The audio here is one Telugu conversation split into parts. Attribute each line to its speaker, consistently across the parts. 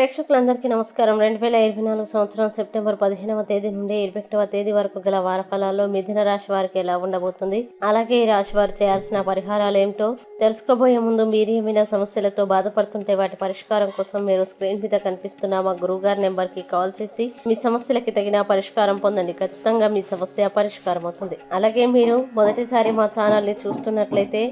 Speaker 1: ప్రేక్షకులందరికీ నమస్కారం. రెండు వేల ఇరవై నాలుగు సంవత్సరం సెప్టెంబర్ పదిహేనవ తేదీ నుండి ఇరవై ఒకటవ తేదీ వరకు గల వారఫలాల్లో మిథున రాశి వారికి ఎలా ఉండబోతుంది? అలాగే ఈ రాశి వారు చేయాల్సిన పరిహారాలు ఏమిటో తెలుసుకోబోయే ముందు మీరు ఏమైనా సమస్యలతో బాధపడుతుంటే వాటి పరిష్కారం కోసం మీరు స్క్రీన్ మీద కనిపిస్తున్న మా గురువుగారి నెంబర్కి కాల్ చేసి మీ సమస్యలకి తగిన పరిష్కారం పొందండి. ఖచ్చితంగా మీ సమస్య పరిష్కారం అవుతుంది. అలాగే మీరు మొదటిసారి మా ఛానల్ని చూస్తున్నట్లయితే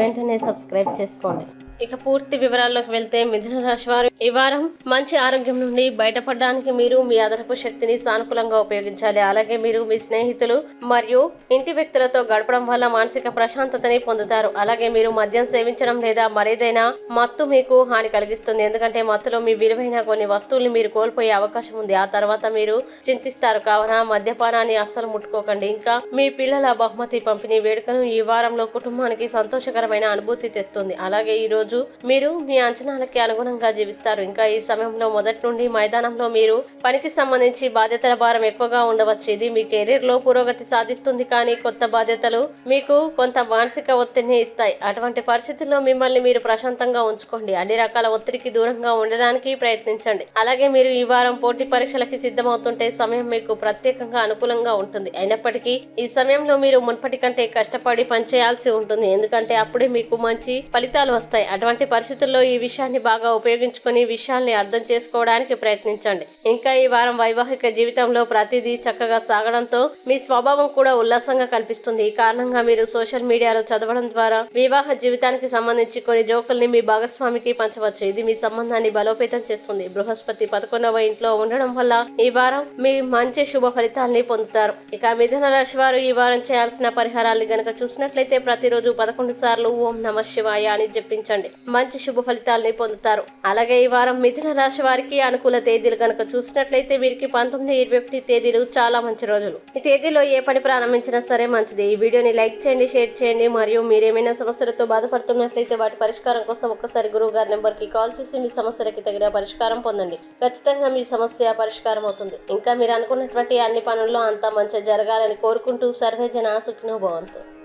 Speaker 1: వెంటనే సబ్స్క్రైబ్ చేసుకోండి. ఇక పూర్తి వివరాల్లోకి వెళ్తే మిథున రాశి వారు ఈ వారం మంచి ఆరోగ్యం నుండి బయటపడడానికి మీరు మీ అదనపు శక్తిని సానుకూలంగా ఉపయోగించాలి. అలాగే మీరు మీ స్నేహితులు మరియు ఇంటి వ్యక్తులతో గడపడం వల్ల మానసిక ప్రశాంతతని పొందుతారు. అలాగే మీరు మద్యం సేవించడం లేదా మరేదైనా మత్తు మీకు హాని కలిగిస్తుంది. ఎందుకంటే మత్తులో మీ విలువైన కొన్ని వస్తువులు మీరు కోల్పోయే అవకాశం ఉంది. ఆ తర్వాత మీరు చింతిస్తారు. కావున మద్యపానాన్ని అస్సలు ముట్టుకోకండి. ఇంకా మీ పిల్లల బహుమతి పంపిణీ వేడుకను ఈ వారంలో కుటుంబానికి సంతోషకరమైన అనుభూతి తెస్తుంది. అలాగే ఈ రోజు రోజు మీరు మీ అంచనాలకి అనుగుణంగా జీవిస్తారు. ఇంకా ఈ సమయంలో మొదటి నుండి మైదానంలో మీరు పనికి సంబంధించి బాధ్యతల భారం ఎక్కువగా ఉండవచ్చు. ఇది మీ కెరీర్లో పురోగతి సాధిస్తుంది కానీ కొత్త బాధ్యతలు మీకు కొంత మానసిక ఒత్తిడిని ఇస్తాయి. అటువంటి పరిస్థితుల్లో మిమ్మల్ని మీరు ప్రశాంతంగా ఉంచుకోండి. అన్ని రకాల ఒత్తిడికి దూరంగా ఉండడానికి ప్రయత్నించండి. అలాగే మీరు ఈ వారం పోటీ పరీక్షలకి సిద్ధమవుతుంటే సమయం మీకు ప్రత్యేకంగా అనుకూలంగా ఉంటుంది. అయినప్పటికీ ఈ సమయంలో మీరు మున్పటి కంటే కష్టపడి పనిచేయాల్సి ఉంటుంది. ఎందుకంటే అప్పుడే మీకు మంచి ఫలితాలు వస్తాయి. అటువంటి పరిస్థితుల్లో ఈ విషయాన్ని బాగా ఉపయోగించుకొని విషయాల్ని అర్థం చేసుకోవడానికి ప్రయత్నించండి. ఇంకా ఈ వారం వైవాహిక జీవితంలో ప్రతిదీ చక్కగా సాగడంతో మీ స్వభావం కూడా ఉల్లాసంగా కనిపిస్తుంది. ఈ కారణంగా మీరు సోషల్ మీడియాలో చదవడం ద్వారా వివాహ జీవితానికి సంబంధించి కొన్ని జోకుల్ని మీ భాగస్వామికి పంచవచ్చు. ఇది మీ సంబంధాన్ని బలోపేతం చేస్తుంది. బృహస్పతి పదకొండవ ఇంట్లో ఉండడం వల్ల ఈ వారం మీ మంచి శుభ ఫలితాల్ని పొందుతారు. ఇక మిథున రాశి వారు ఈ వారం చేయాల్సిన పరిహారాలు గనక చూసినట్లయితే ప్రతిరోజు పదకొండు సార్లు ఓం నమ శివాయ అని జపించండి. మంచి శుభ ఫలితాల్ని పొందుతారు. అలాగే ఈ వారం మిథున రాశి వారికి అనుకూల తేదీలు కనుక చూసినట్లయితే వీరికి పంతొమ్మిది ఇరవై ఒకటి తేదీలు చాలా మంచి రోజులు. ఈ తేదీలో ఏ పని ప్రారంభించినా సరే మంచిది. ఈ వీడియోని లైక్ చేయండి షేర్ చేయండి. మరియు మీరేమైనా సమస్యలతో బాధపడుతున్నట్లయితే వాటి పరిష్కారం కోసం ఒక్కసారి గురువు గారి నెంబర్కి కాల్ చేసి మీ సమస్యలకి తగిన పరిష్కారం పొందండి. ఖచ్చితంగా మీ సమస్య పరిష్కారం అవుతుంది. ఇంకా మీరు అనుకున్నటువంటి అన్ని పనుల్లో అంతా మంచి జరగాలని కోరుకుంటూ సర్వేజన సుఖినో భవంతు.